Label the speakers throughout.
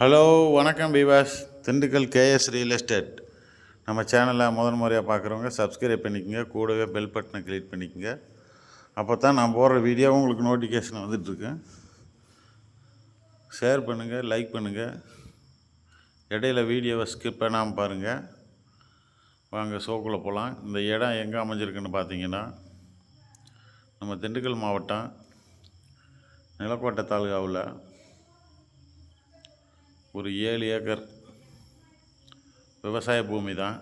Speaker 1: Hello வணக்கம் பீவாஸ் Dindigul KS real estate. நம்ம சேனலை முதல் முறையாக பார்க்குறவங்க சப்ஸ்கிரைப் பண்ணிக்கோங்க. கூடவே பெல் பட்டனை கிளிக் பண்ணிக்கோங்க. அப்போ தான் நான் போடுற வீடியோ உங்களுக்கு நோட்டிஃபிகேஷன் வந்துட்டுருக்கு. ஷேர் பண்ணுங்கள் லைக் பண்ணுங்கள் இடையில வீடியோவை ஸ்கிப் பண்ணாமல் பாருங்கள் வாங்க ஷோக்குள்ளே போகலாம் இந்த இடம் எங்கே அமைஞ்சிருக்குன்னு பார்த்தீங்கன்னா நம்ம திண்டுக்கல் மாவட்டம் நிலக்கோட்டை தாலுகாவில். ஒரு ஏழு ஏக்கர் விவசாய பூமி தான்.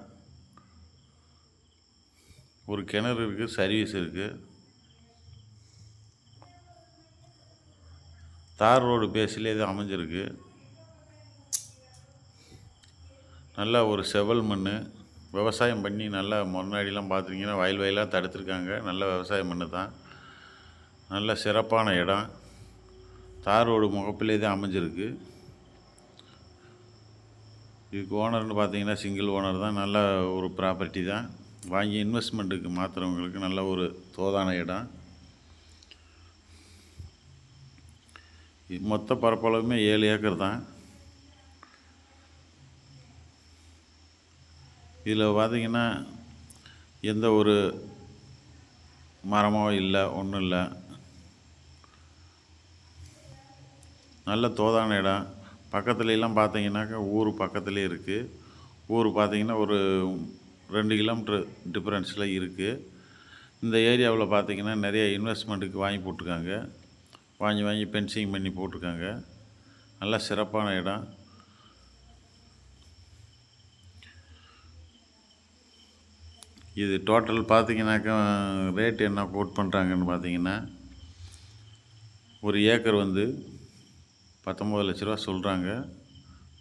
Speaker 1: ஒரு கிணறு இருக்குது சர்வீஸ் இருக்குது தார் ரோடு பேஸிலே இது அமைஞ்சிருக்கு. நல்லா ஒரு செவல் மண் விவசாயம் பண்ணி நல்லா முன்னாடிலாம் பார்த்துட்டிங்கன்னா வயல் வயலாக தடுத்துருக்காங்க. நல்ல விவசாயம் மண் தான். நல்ல சிறப்பான இடம். தார் ரோடு முகப்பிலே தான் அமைஞ்சிருக்கு. இதுக்கு ஓனர்னு பார்த்தீங்கன்னா சிங்கிள் ஓனர் தான். நல்ல ஒரு ப்ராப்பர்ட்டி தான். வாங்கி இன்வெஸ்ட்மெண்ட்டுக்கு மாற்றுறவங்களுக்கு நல்ல ஒரு தோதான இடம். இது மொத்த பரப்பளவுமே ஏழு ஏக்கர் தான். இதில் பார்த்தீங்கன்னா எந்த ஒரு மரமோ இல்லை ஒன்றும் இல்லை. நல்ல தோதான இடம். பக்கத்துலலாம் பார்த்தீங்கன்னாக்கா ஊர் பக்கத்துலேயே இருக்குது ஊர் பார்த்தீங்கன்னா ஒரு ரெண்டு கிலோமீட்ரு டிஃப்ரென்ஸில் இருக்குது இந்த ஏரியாவில் பார்த்தீங்கன்னா நிறைய இன்வெஸ்ட்மெண்ட்டுக்கு வாங்கி போட்டிருக்காங்க. வாங்கி வாங்கி பென்சிங் பண்ணி போட்டிருக்காங்க. நல்ல சிறப்பான இடம். இது டோட்டல் பார்த்தீங்கன்னாக்கா ரேட் என்ன கோட் பண்ணுறாங்கன்னு பார்த்தீங்கன்னா ஒரு ஏக்கர் வந்து பத்தொம்பது லட்ச ரூபா சொல்கிறாங்க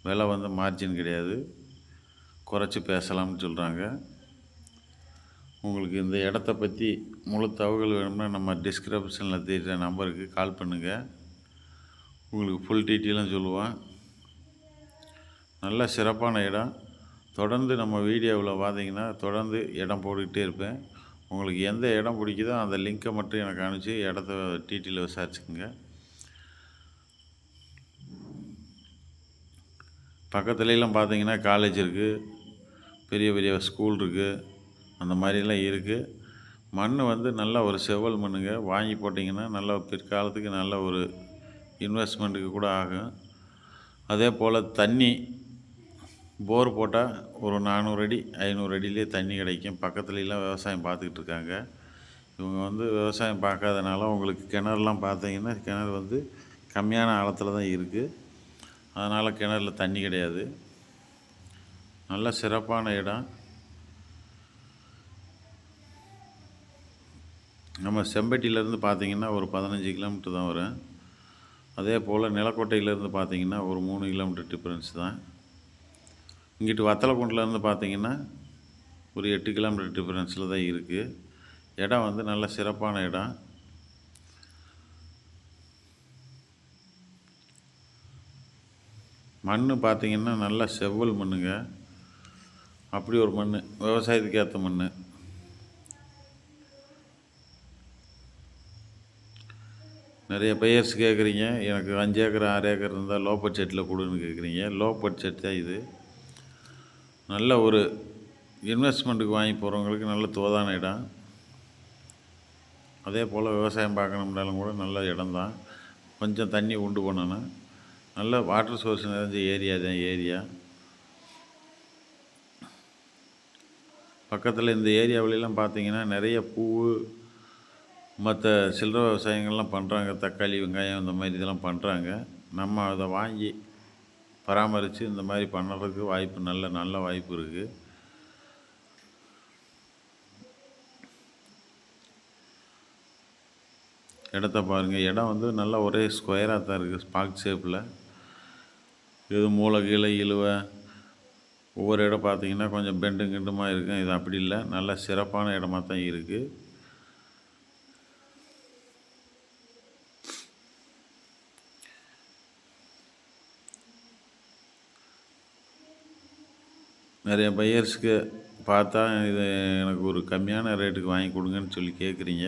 Speaker 1: விலை வந்து மார்ஜின் கிடையாது. குறைச்சி பேசலாம்னு சொல்கிறாங்க உங்களுக்கு இந்த இடத்த பற்றி முழு தகவல் வேணும்னா நம்ம டிஸ்கிரிப்ஷனில் தெரிகிற நம்பருக்கு கால் பண்ணுங்கள் உங்களுக்கு ஃபுல் டீட்டெயிலும் சொல்லுவேன். நல்ல சிறப்பான இடம். தொடர்ந்து நம்ம வீடியோவில் பார்த்தீங்கன்னா தொடர்ந்து இடம் போட்டுக்கிட்டே இருப்பேன். உங்களுக்கு எந்த இடம் பிடிக்குதோ அந்த லிங்க்கை மட்டும் எனக்கு அனுப்பிச்சி இடத்த டீட்டெயிலில் விசாரிச்சுக்கோங்க. பக்கத்துலலாம் பார்த்தீங்கன்னா காலேஜ் இருக்குது பெரிய பெரிய ஸ்கூல் இருக்குது அந்த மாதிரிலாம் இருக்குது மண் வந்து நல்ல ஒரு செவ்வல் மண்ணுங்க. வாங்கி போட்டிங்கன்னா நல்ல பிற்காலத்துக்கு நல்ல ஒரு இன்வெஸ்ட்மெண்ட்டுக்கு கூட ஆகும். அதே போல் தண்ணி போர் போட்டால் ஒரு நானூறு அடி ஐநூறு அடியிலே தண்ணி கிடைக்கும். பக்கத்துலலாம் விவசாயம் பார்த்துக்கிட்டு இருக்காங்க. இவங்க வந்து விவசாயம் பார்க்காதனால உங்களுக்கு கிணறுலாம் பார்த்தீங்கன்னா கிணறு வந்து கம்மியான ஆழத்தில் தான் இருக்குது அதனால் கிணறுல தண்ணி கிடையாது. நல்ல சிறப்பான இடம். நம்ம செம்பட்டியிலேருந்து பார்த்திங்கன்னா ஒரு பதினஞ்சு கிலோமீட்டர் தான் வரும். அதே போல் நிலக்கோட்டையிலேருந்து பார்த்திங்கன்னா ஒரு மூணு கிலோமீட்டர் டிஃப்ரென்ஸ் தான். இங்கிட்டு வத்தலக்குண்டிலேருந்து பார்த்திங்கன்னா ஒரு எட்டு கிலோமீட்டர் டிஃப்ரென்ஸில் தான் இருக்குது இடம் வந்து நல்ல சிறப்பான இடம். மண் பார்த்தீங்கன்னா நல்லா செவ்வல் மண்ணுங்க. அப்படி ஒரு மண் விவசாயத்துக்கு ஏற்ற மண் நிறைய பையர்ஸ் கேட்குறீங்க எனக்கு அஞ்சு ஏக்கர் ஆறு ஏக்கர் இருந்தால் லோ பட்ஜெட்டில் கொடுன்னு கேட்குறீங்க லோ பட்ஜெட் தான் இது. நல்ல ஒரு இன்வெஸ்ட்மெண்ட்டுக்கு வாங்கி போகிறவங்களுக்கு நல்ல தோதான இடம். அதே போல் விவசாயம் பார்க்கணும்னாலும் கூட நல்ல இடம் தான் கொஞ்சம் தண்ணி உண்டு பண்ணணும். நல்ல வாட்டர் சோர்ஸ் நிறைஞ்ச ஏரியா தான் ஏரியா பக்கத்தில் இந்த ஏரியாவிலலாம் பார்த்தீங்கன்னா நிறைய பூ மற்ற சில்லற விவசாயங்கள்லாம் பண்ணுறாங்க தக்காளி வெங்காயம் இந்த மாதிரி இதெல்லாம் பண்ணுறாங்க நம்ம அதை வாங்கி பராமரித்து இந்த மாதிரி பண்ணுறதுக்கு வாய்ப்பு நல்ல நல்ல வாய்ப்பு இருக்குது இடத்த பாருங்கள் இடம் வந்து நல்லா ஒரே ஸ்கொயராக தான் இருக்குது ஸ்பாக் ஷேப்பில் இது மூளை கீழே இழுவை. ஒவ்வொரு இடம் பார்த்தீங்கன்னா கொஞ்சம் பெண்டும் கிண்டுமாக இருக்கும். இது அப்படி இல்லை. நல்ல சிறப்பான இடமா தான் இருக்குது நிறைய பையர்ஸ்க்கு பார்த்தா இது எனக்கு ஒரு கம்மியான ரேட்டுக்கு வாங்கி கொடுங்கன்னு சொல்லி கேட்குறீங்க.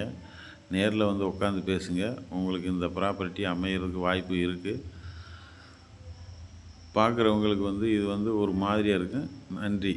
Speaker 1: நேரில் வந்து உட்காந்து பேசுங்க. உங்களுக்கு இந்த ப்ராப்பர்ட்டி அமையிறதுக்கு வாய்ப்பு இருக்குது பார்க்குறவங்களுக்கு வந்து இது வந்து ஒரு மாதிரியாக இருக்கும் நன்றி.